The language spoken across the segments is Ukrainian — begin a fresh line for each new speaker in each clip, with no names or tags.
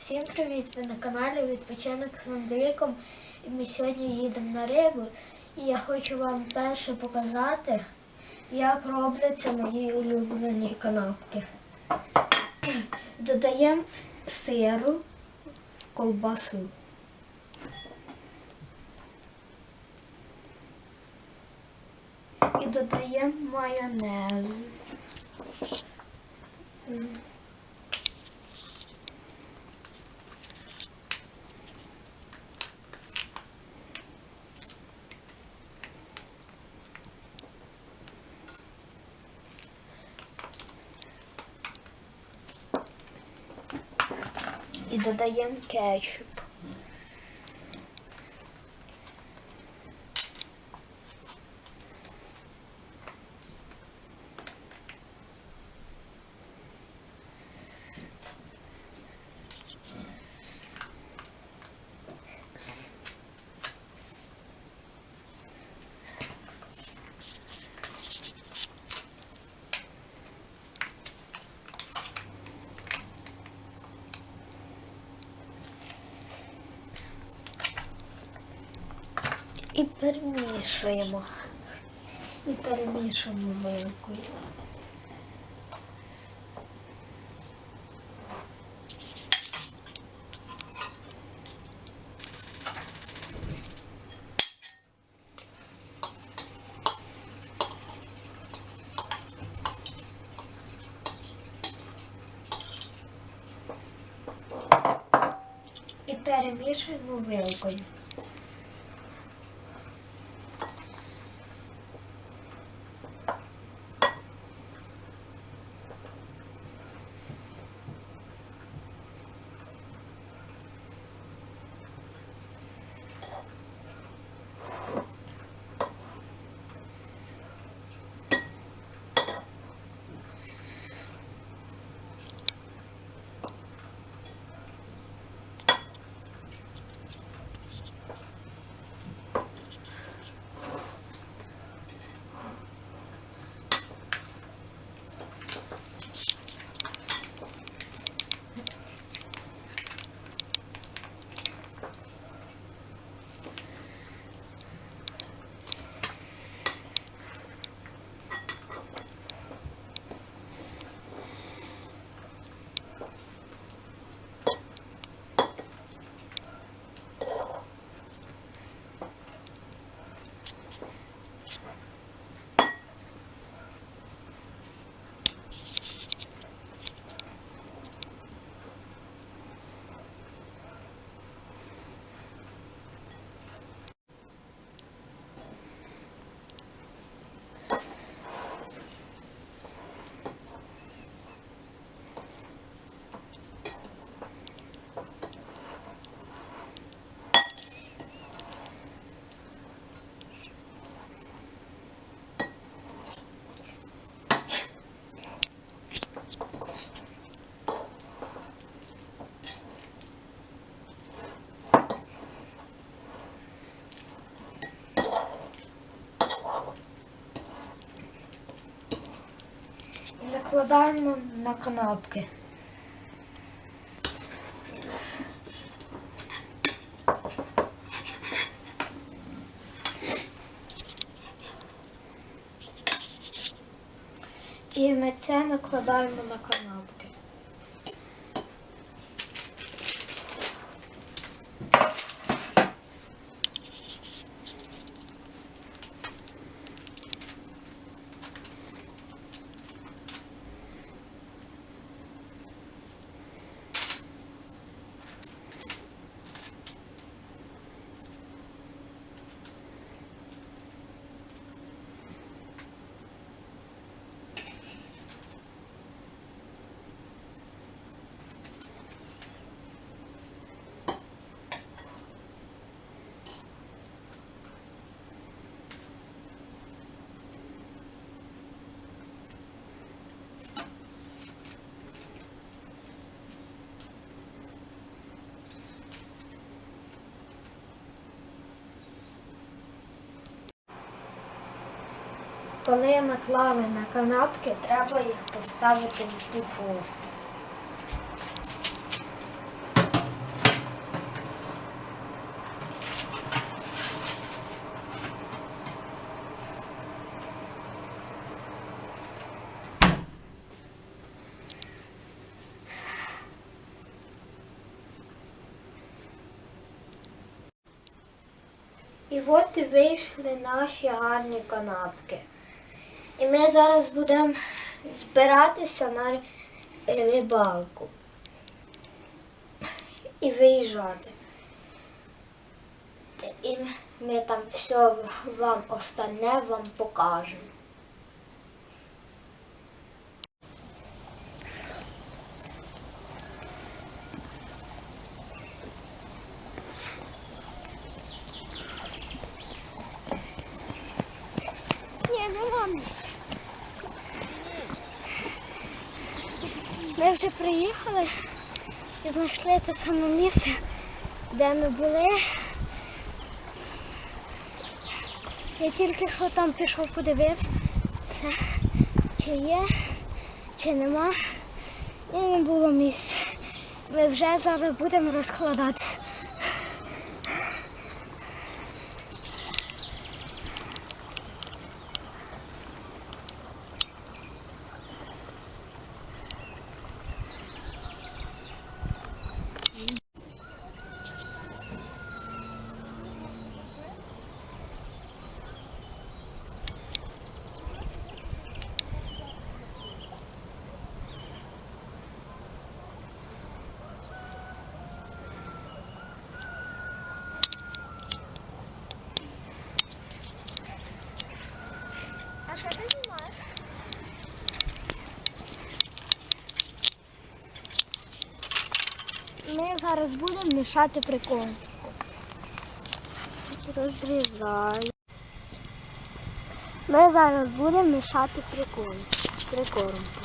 Всім привіт! Ви на каналі Відпочинок з Андрійком. І ми сьогодні їдемо на рибу. І я хочу вам перше показати, як робляться мої улюблені канапки. Додаємо сиру в колбасу. І додаємо майонез. І додаємо кетчуп. І перемішуємо. І перемішуємо вилкою. Перемішуємо вилкою. І на канапки. І ми це накладаємо на канапки. коли наклали на канапки, треба їх поставити в духовку. І от вийшли наші гарні канапки. І ми зараз будемо збиратися на рибалку і виїжджати. І ми там все вам остальне вам покажемо. Ні, нема місця. Ми вже приїхали і знайшли те саме місце, де ми були. Я тільки що там пішов, подивився, все, чи є, чи нема. І не було місця. Ми вже зараз будемо розкладатися. А що ти знімаєш? Ми зараз будемо мішати прикормку. Розрізаю. Ми зараз будемо мішати прикормку. прикормку.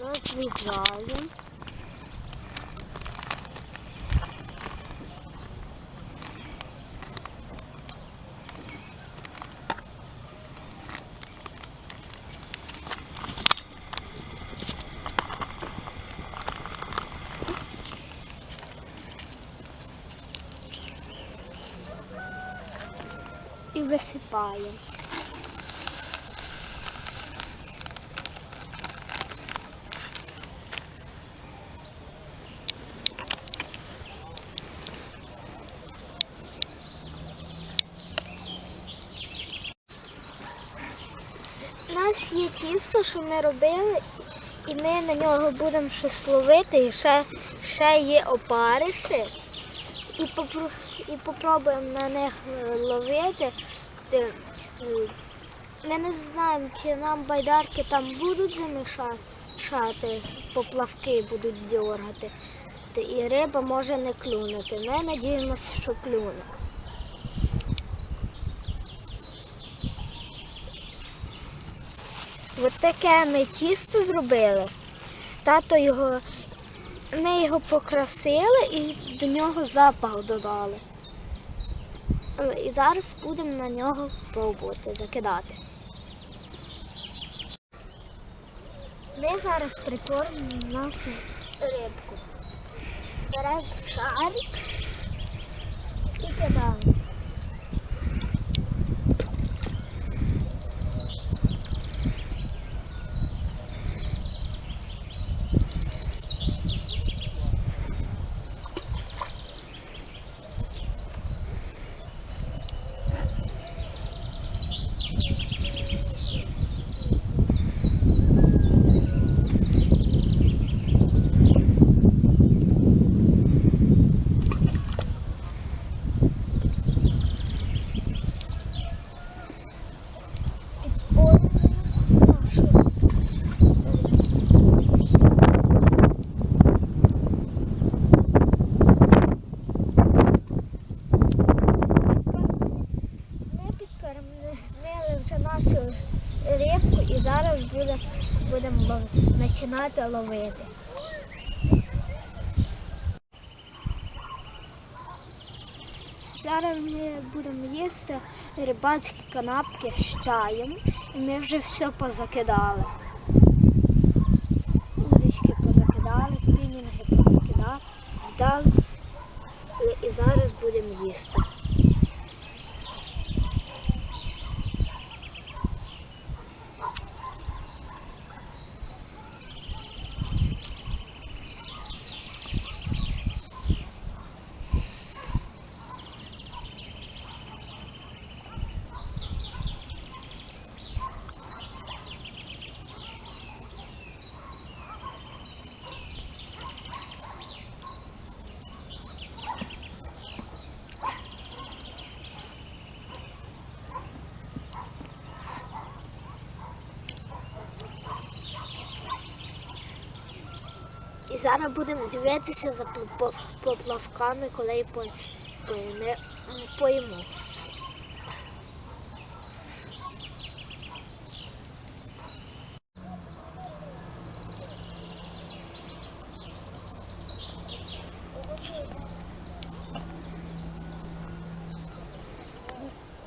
Розрізаємо. І висипаємо. У нас є тісто, що ми робили, і ми на нього будемо щось ловити. І ще, ще є опариші і попробуємо на них е, ловити. Е, Ми не знаємо, чи нам байдарки там будуть замішати, поплавки будуть дергати. І риба може не клюнути. Ми надіємося, що клюне. Ось таке ми тісто зробили. Тато його ми його покрасили і до нього запах додали. Е, І зараз будемо на нього пробувати закидати. Ми зараз прикормимо нашу рибку. Беремо шарик і кидаємо. Ми підкормили вже нашу рибку і зараз буде, будемо лов- починати ловити. Зараз ми будемо їсти рибацькі канапки з чаєм і ми вже все позакидали. Удочки позакидали, спінінги позакидали, вдали і зараз будемо їсти. Зараз будемо дивитися за поплавками, коли поїмо.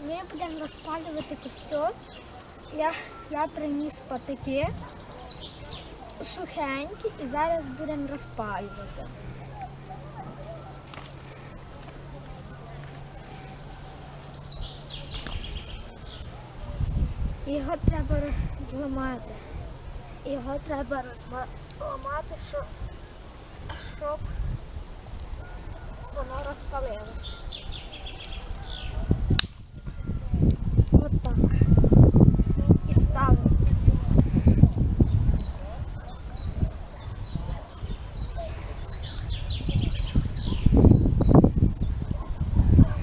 Ми будемо розпалювати костер. Я, я приніс патики сухенькі і зараз будемо розпалювати. Його треба зламати. Його треба розламати, щоб, воно розпалилося. От так. І ставимо.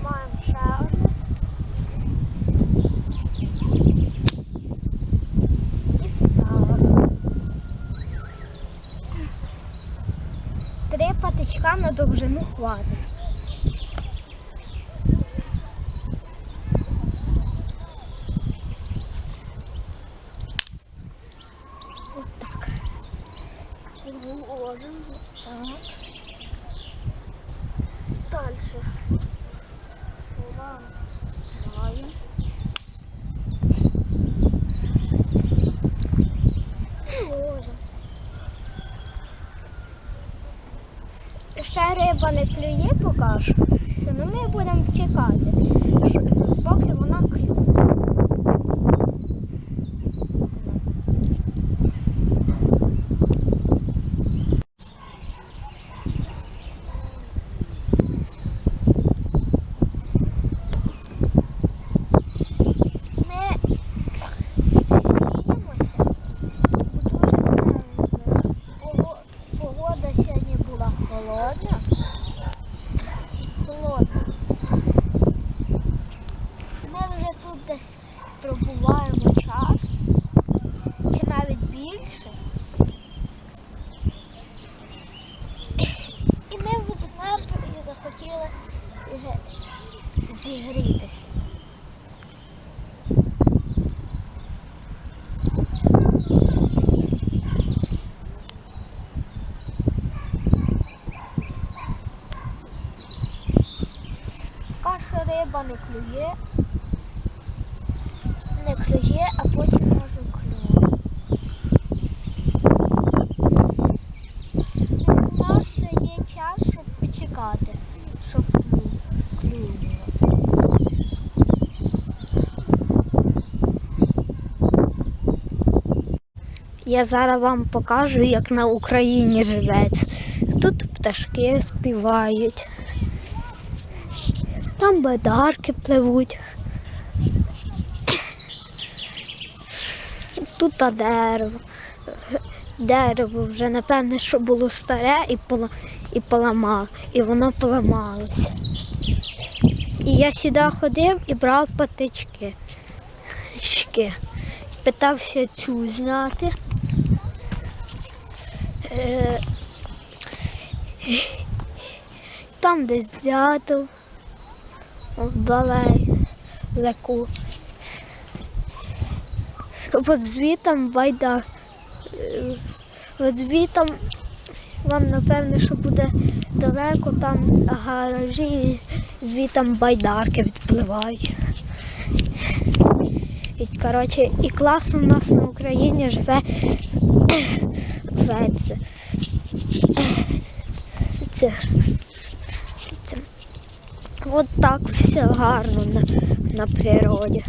Маємо ще одне. І ставимо. Три патичка на довжину хватить. Вот так. Ложим вот так. Дальше. Ломаем. І ложим. Ще риба не клює поки що. Ну ми будемо чекати, поки вона клює. Ми їдемося. Дуже змерзли. Пого- Погода сьогодні була холодна. Холодна. Ми вже тут десь пробуваємо час. Чи навіть більше. І ми змерзли і захотіли зігрітися. Каша риба не клює. Не клює, а потім може клює. У нас ще є час, щоб почекати, щоб клю- клюнуло. Я зараз вам покажу, як на Україні живеться. Тут пташки співають. Там бадарки пливуть. Тут дерево. Дерево вже, напевне, що було старе і, пола, і поламав, і воно поламалося. І я сюди ходив і брав патички. Питався цю зняти. Е, там десь дятел вдалеку. От звітом байда. е, От звітом вам напевне, що буде далеко, там гаражі, звітом байдарки відпливають. І, коротше, і класно у нас на Україні живе Феце. Це, це. От так все гарно на, на природі.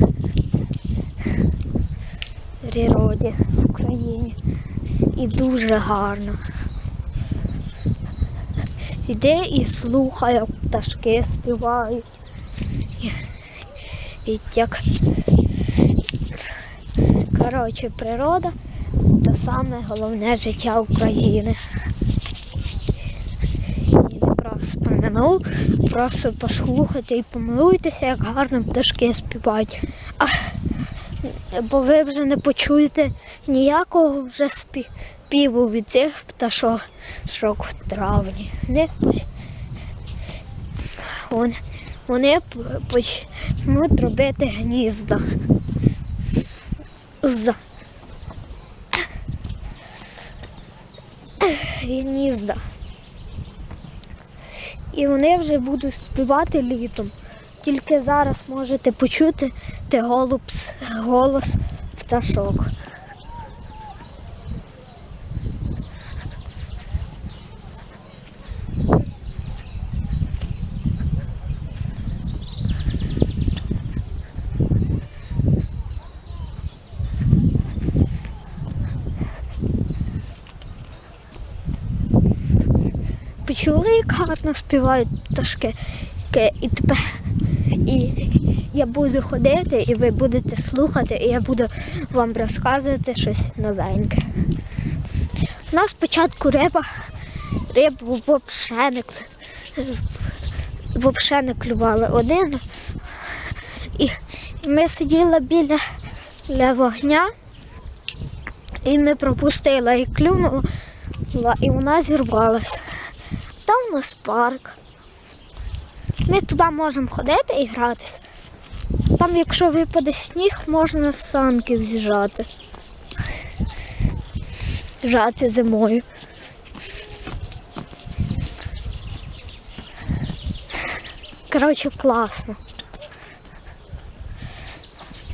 Природі в Україні. І дуже гарно. Іди і слухай, як пташки співають. І як коротше природа це саме головне життя України. І не просто послухайте і помилуйтеся, як гарно пташки співають. А, бо ви вже не почуєте ніякого вже спі, піву від цих пташок шок в травні. Вони, вони, вони почнуть робити гнізда. З. Гнізда. І вони вже будуть співати літом. Тільки зараз можете почути голуб, голос пташок. Почули, як гарно співають пташки. І тепер і я буду ходити, і ви будете слухати, і я буду вам розказувати щось новеньке. У нас спочатку риба, рибу взагалі не, не клювали один. І ми сиділи біля, біля вогня, і ми пропустили і клюнула, і вона зірвалася. Там у нас парк. Ми туди можемо ходити і гратися. Там, якщо випаде сніг, можна з санки з'їжджати. Жати зимою. Коротше, класно.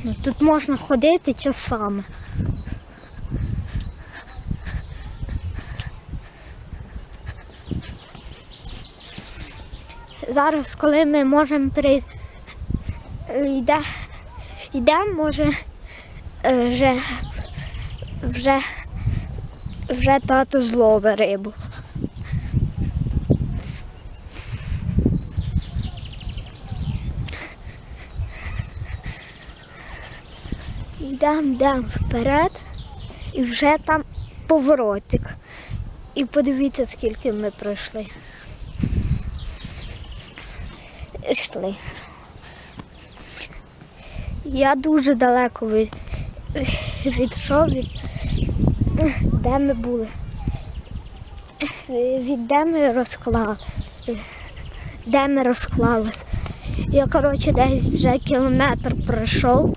Ну, Тут можна ходити часами. Зараз, коли ми можемо при... йде... йдемо, може е, вже, вже, вже тато зловить рибу. Йдемо, йдемо вперед і вже там поворотик. І подивіться, скільки ми пройшли. Йшли. Я дуже далеко від, відійшов від де ми були. Від де ми розклали. Де ми розклались. Я, коротше, десь вже кілометр пройшов,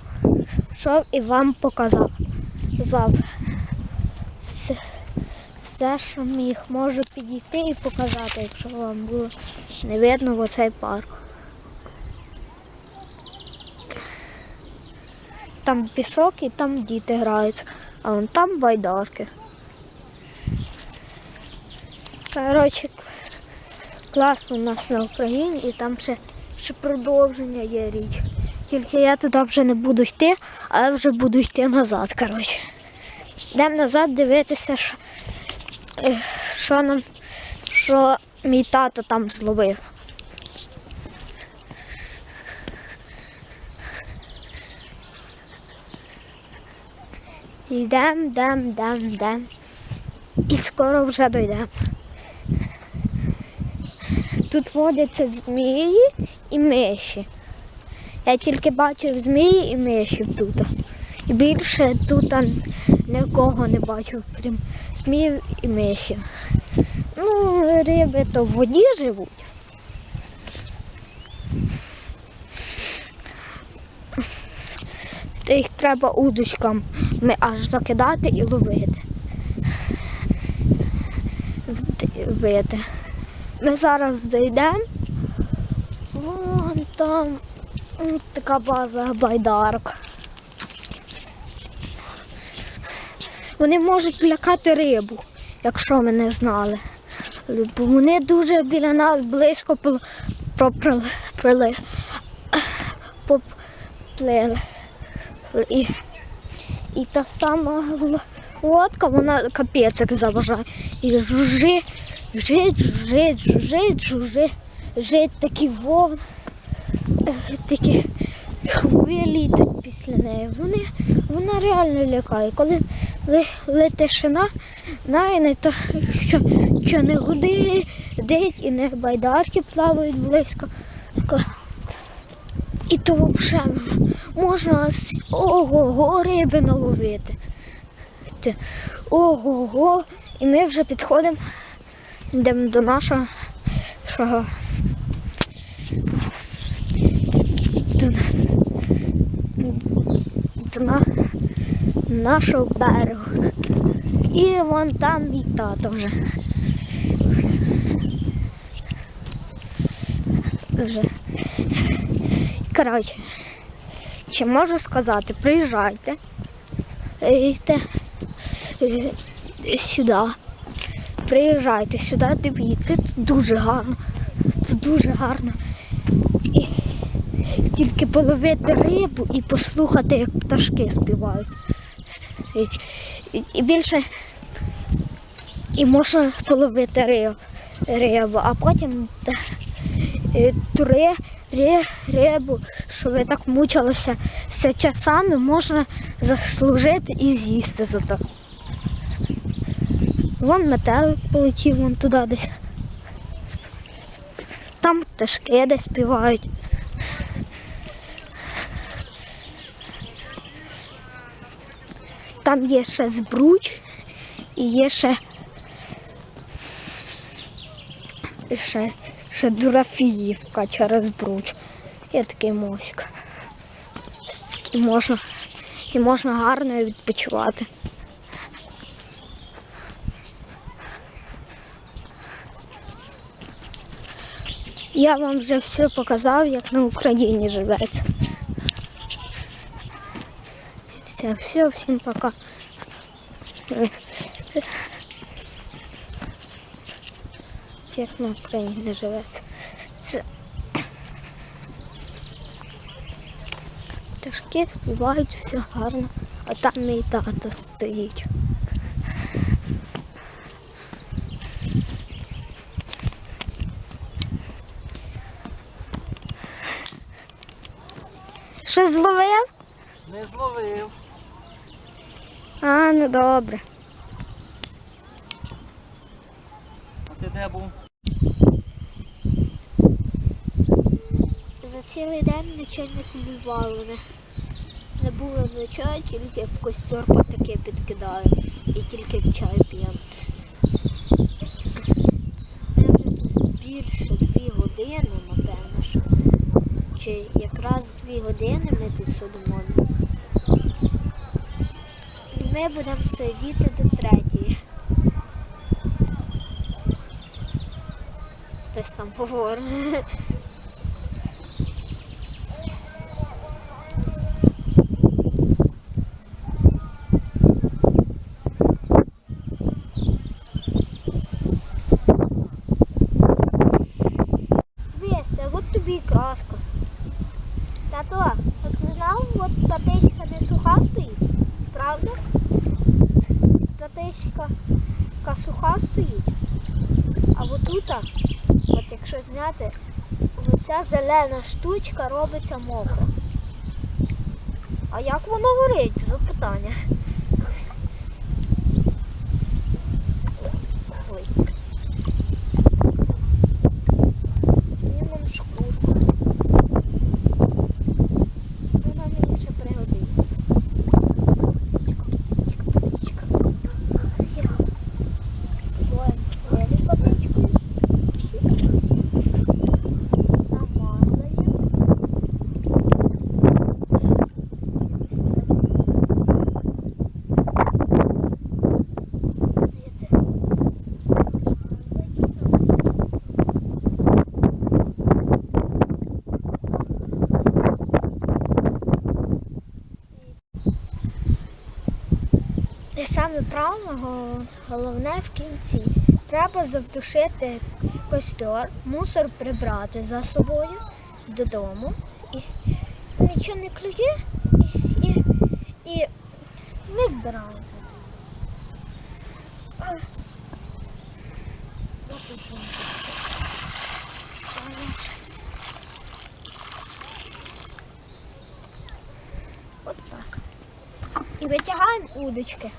йшов і вам показав. Зав. Все, все, що міг, можу підійти і показати, якщо вам було не видно в оцей парк. Там пісок і там діти граються, а вон там байдарки. Коротше, клас у нас на Україні і там ще, ще продовження є річ. Тільки я туди вже не буду йти, а я вже буду йти назад. коротше. Йдемо назад дивитися, що, що нам, що мій тато там зловив. Йдемо, йдемо, йдемо, йдемо. І скоро вже дійдемо. Тут водяться змії і миші. Я тільки бачив змії і миші тут. І більше тут нікого не бачив, крім зміїв і миші. Ну, риби то в воді живуть. Їх треба удочками аж закидати і ловити. Вити. Ми зараз дійдемо. Вон там така база байдарок. Вони можуть лякати рибу, якщо ми не знали. Бо вони дуже біля нас близько поплили. І, і та сама лодка, вона капець як заважає. І жужи, жужить, жужить, жужить, жужить, жужить такі вовни, е, такі хвилі йдуть після неї. Вони, вона реально лякає. Коли ли, ли знає, не то, що, що не гудить і не байдарки плавають близько. І то взагалі можна ого-го риби наловити. Ого-го. І ми вже підходимо йдемо до нашого шого, до, до на, нашого берегу. І вон там мій тато вже. Вже. Коротше, чи можу сказати, приїжджайте йдете е, сюди. Приїжджайте сюди, дивіться, це дуже гарно. Це дуже гарно. І тільки половити рибу і послухати, як пташки співають. І, і, і більше і можна половити рибу, рибу а потім е, ту ри, ри, рибу, що ви так мучилися з часами, можна заслужити і з'їсти за то. Вон метелик полетів вон туди десь. Там пташки десь співають. Там є ще збруч і є ще, ще, ще Дурафіївка через бруч. Є такий мостик. І можна, і можна гарно відпочивати. Я вам вже все показав, як на Україні живеться. Все, всім пока. Як на Україні живеться. Це... Пташки співають, все гарно, а там мій тато стоїть. Що зловив?
Не зловив.
А, ну добре.
А ти де був?
За цілий день нічого не клювало. Не, було нічого, тільки в костер таке підкидаю і тільки чай п'ємо. Ми вже тут більше дві години, напевно, що. Чи якраз дві години ми тут сидимо. Ми будемо сидіти до третьої. Хтось там говорить. Дивися, от тобі і краска. Тато, а ти знав, от татичка не суха стоїть, правда? Татичка така суха стоїть. А отута, от якщо зняти, оця зелена штучка робиться мокра. А як воно горить? Запитання. І саме правильно, го- головне в кінці. Треба завтушити костер, мусор прибрати за собою додому. І нічого не клює, і, і, і ми збираємо. От так. І витягаємо удочки.